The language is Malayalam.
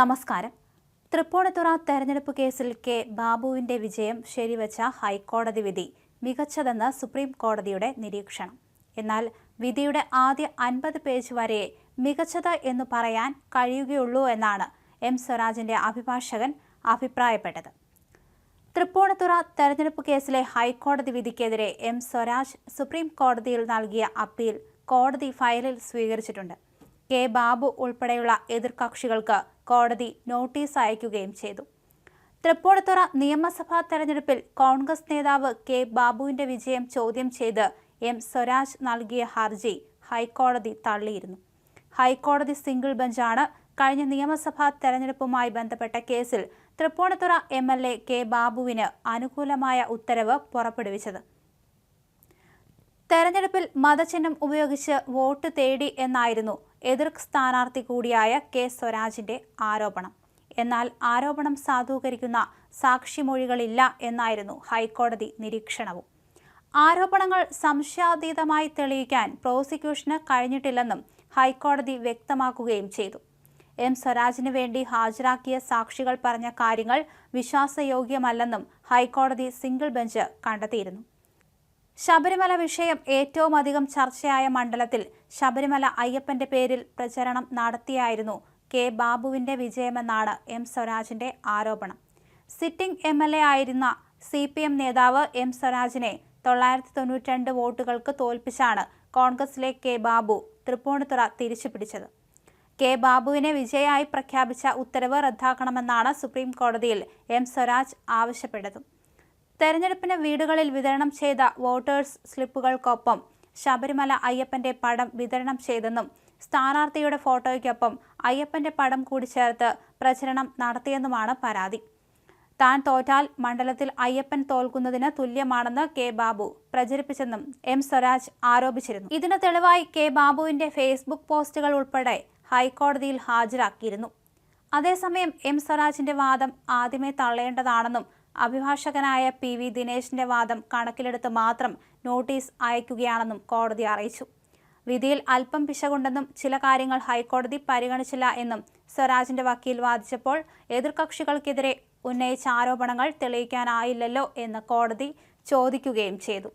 നമസ്കാരം. തൃപ്പൂണിത്തുറ തെരഞ്ഞെടുപ്പ് കേസിൽ കെ ബാബുവിന്റെ വിജയം ശരിവച്ച ഹൈക്കോടതി വിധി മികച്ചതെന്ന് സുപ്രീം കോടതിയുടെ നിരീക്ഷണം. എന്നാൽ വിധിയുടെ ആദ്യ അൻപത് പേജ് വരെ മികച്ചത് എന്ന് പറയാൻ കഴിയുകയുള്ളൂ എന്നാണ് എം സ്വരാജിന്റെ അഭിഭാഷകൻ അഭിപ്രായപ്പെട്ടത്. തൃപ്പൂണിത്തുറ തെരഞ്ഞെടുപ്പ് കേസിലെ ഹൈക്കോടതി വിധിക്കെതിരെ എം സ്വരാജ് സുപ്രീം കോടതിയിൽ നൽകിയ അപ്പീൽ കോടതി ഫയലിൽ സ്വീകരിച്ചിട്ടുണ്ട്. കെ. ബാബു ഉൾപ്പെടെയുള്ള എതിർകക്ഷികൾക്ക് കോടതി നോട്ടീസ് അയക്കുകയും ചെയ്തു. തൃപ്പൂണിത്തുറ നിയമസഭാ തെരഞ്ഞെടുപ്പിൽ കോൺഗ്രസ് നേതാവ് കെ. ബാബുവിന്റെ വിജയം ചോദ്യം ചെയ്ത് എം. സ്വരാജ് നൽകിയ ഹർജി ഹൈക്കോടതി തള്ളിയിരുന്നു. ഹൈക്കോടതി സിംഗിൾ ബെഞ്ചാണ് കഴിഞ്ഞ നിയമസഭാ തെരഞ്ഞെടുപ്പുമായി ബന്ധപ്പെട്ട കേസിൽ Tripunithura M. L. A. K. ബാബുവിന് അനുകൂലമായ ഉത്തരവ് പുറപ്പെടുവിച്ചത്. തെരഞ്ഞെടുപ്പിൽ മതചിഹ്നം ഉപയോഗിച്ച് വോട്ട് തേടി എന്നായിരുന്നു എതിർ സ്ഥാനാർത്ഥി കൂടിയായ കെ സ്വരാജിന്റെ ആരോപണം. എന്നാൽ ആരോപണം സാധൂകരിക്കുന്ന സാക്ഷിമൊഴികളില്ല എന്നായിരുന്നു ഹൈക്കോടതി നിരീക്ഷണവും. ആരോപണങ്ങൾ സംശയാതീതമായി തെളിയിക്കാൻ പ്രോസിക്യൂഷന് കഴിഞ്ഞിട്ടില്ലെന്നും ഹൈക്കോടതി വ്യക്തമാക്കുകയും ചെയ്തു. എം സ്വരാജിന് വേണ്ടി ഹാജരാക്കിയ സാക്ഷികൾ പറഞ്ഞ കാര്യങ്ങൾ വിശ്വാസയോഗ്യമല്ലെന്നും ഹൈക്കോടതി സിംഗിൾ ബെഞ്ച് കണ്ടെത്തിയിരുന്നു. ശബരിമല വിഷയം ഏറ്റവും അധികം ചർച്ചയായ മണ്ഡലത്തിൽ ശബരിമല അയ്യപ്പന്റെ പേരിൽ പ്രചരണം നടത്തിയായിരുന്നു കെ ബാബുവിന്റെ വിജയമെന്നാണ് എം സ്വരാജിന്റെ ആരോപണം. സിറ്റിംഗ് എം എൽ എ ആയിരുന്ന സി പി എം നേതാവ് എം സ്വരാജിനെ തൊള്ളായിരത്തി തൊണ്ണൂറ്റിരണ്ട് വോട്ടുകൾക്ക് തോൽപ്പിച്ചാണ് കോൺഗ്രസിലെ കെ ബാബു തൃപ്പൂണിത്തുറ തിരിച്ചു പിടിച്ചത്. കെ ബാബുവിനെ വിജയായി പ്രഖ്യാപിച്ച ഉത്തരവ് റദ്ദാക്കണമെന്നാണ് സുപ്രീം കോടതിയിൽ എം സ്വരാജ് ആവശ്യപ്പെട്ടത്. തെരഞ്ഞെടുപ്പിന് വീടുകളിൽ വിതരണം ചെയ്ത വോട്ടേഴ്സ് സ്ലിപ്പുകൾക്കൊപ്പം ശബരിമല അയ്യപ്പന്റെ പടം വിതരണം ചെയ്തെന്നും സ്ഥാനാർത്ഥിയുടെ ഫോട്ടോയ്ക്കൊപ്പം അയ്യപ്പന്റെ പടം കൂടി ചേർത്ത് പ്രചരണം നടത്തിയെന്നുമാണ് പരാതി. താൻ തോറ്റാൽ മണ്ഡലത്തിൽ അയ്യപ്പൻ തോൽക്കുന്നതിന് തുല്യമാണെന്ന് കെ ബാബു പ്രചരിപ്പിച്ചെന്നും എം സ്വരാജ് ആരോപിച്ചിരുന്നു. ഇതിന് തെളിവായി കെ ബാബുവിന്റെ ഫേസ്ബുക്ക് പോസ്റ്റുകൾ ഉൾപ്പെടെ ഹൈക്കോടതിയിൽ ഹാജരാക്കിയിരുന്നു. അതേസമയം എം സ്വരാജിന്റെ വാദം ആദ്യമേ തള്ളേണ്ടതാണെന്നും അഭിഭാഷകനായ പി വി ദിനേശിന്റെ വാദം കണക്കിലെടുത്ത് മാത്രം നോട്ടീസ് അയക്കുകയാണെന്നും കോടതി അറിയിച്ചു. വിധിയിൽ അല്പം പിശകുണ്ടെന്നും ചില കാര്യങ്ങൾ ഹൈക്കോടതി പരിഗണിച്ചില്ല എന്നും സ്വരാജിന്റെ വക്കീൽ വാദിച്ചപ്പോൾ എതിർകക്ഷികൾക്കെതിരെ ഉന്നയിച്ച ആരോപണങ്ങൾ തെളിയിക്കാനായില്ലല്ലോ എന്ന് കോടതി ചോദിക്കുകയും ചെയ്തു.